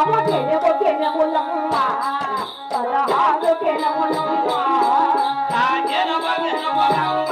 అమ్మకేమో కెనములమ్మ పదహారు కెనములమ్మ రాజనవ వెనములమ్మ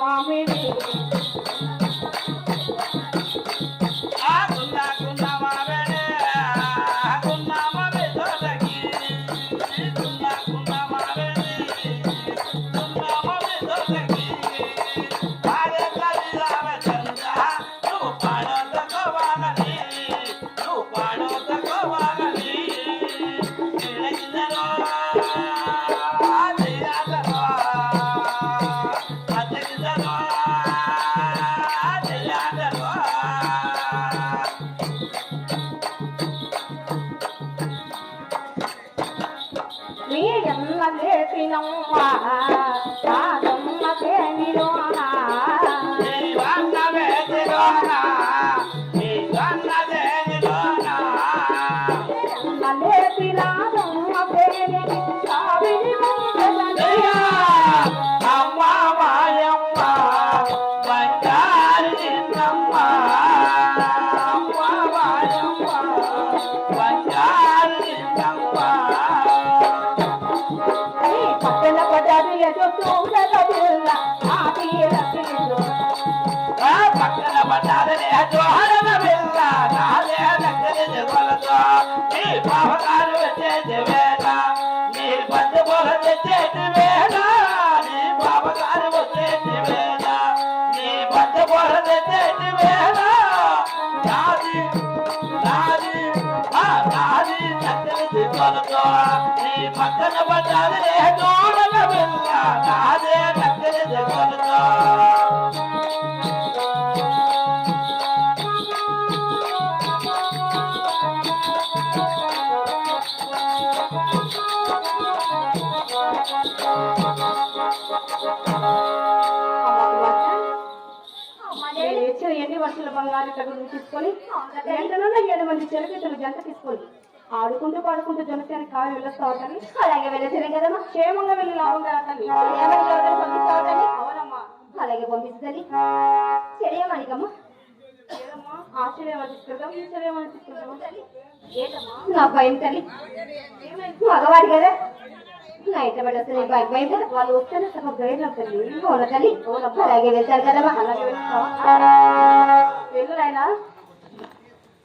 మామిడి. మీ నీ పాపకాలు వచ్చేది వేళ నీ బంధు పొల తెచ్చేది వేళ. ఎన్ని వర్షాల బంగారు కడుగులు తీసుకొని వెంటనే ఏడు మంది చెలకెత్తలు జంట తీసుకొని ఆడుకుంటూ పాడుకుంటూ జనసేన కాలు వెళ్ళొస్తావు అలాగే వెళ్ళొచ్చిన కదమ్మా క్షేమంగా వెళ్ళి లాభం కదా అవునమ్మా. అలాగే పంపిస్తుంది ఏంటమ్మా? నా భయం తల్లి. మగవాడి కదా. నా ఇట్ట పడేస్తే భయం భయం కదా. వాళ్ళు వస్తేనే సగం తల్లి అవునా తల్లి? అలాగే వెళ్తారు కదమ్మా. అలాగే వెళ్తావా? వెళ్ళురాయనా